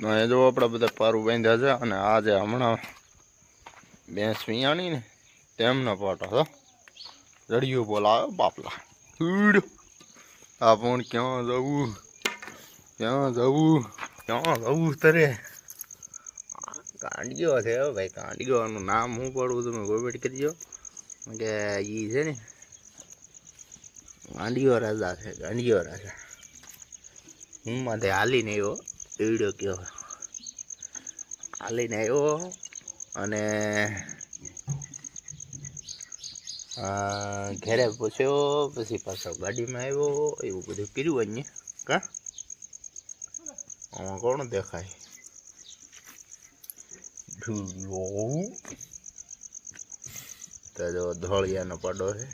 એ જો આપણે બધા પારું બાંધ્યા છે અને આ જે હમણાં ભેંસ વિયાણી ને તેમનો પાટો હતો રડિયું બોલાવે બાપલા. આ પણ ક્યાં જવું? ક્યાં જવું? ક્યાં જવું તરે? કાંડિયો છે ભાઈ કાંડિયોનું નામ હું પડવું તમે ગોબેટ કરજો. કે એ છે ને કાંડિયો રાજા છે કાંડિયો રાજા. હું માથે હાલીને આવ્યો. એવડો કયો હાલીને આવ્યો અને ઘરે પૂછ્યો પછી પાછો ગાડીમાં આવ્યો, એવું બધું કર્યું અહીંયા. કા? આમાં કોણ દેખાય? ધોળિયાનો પાડો છે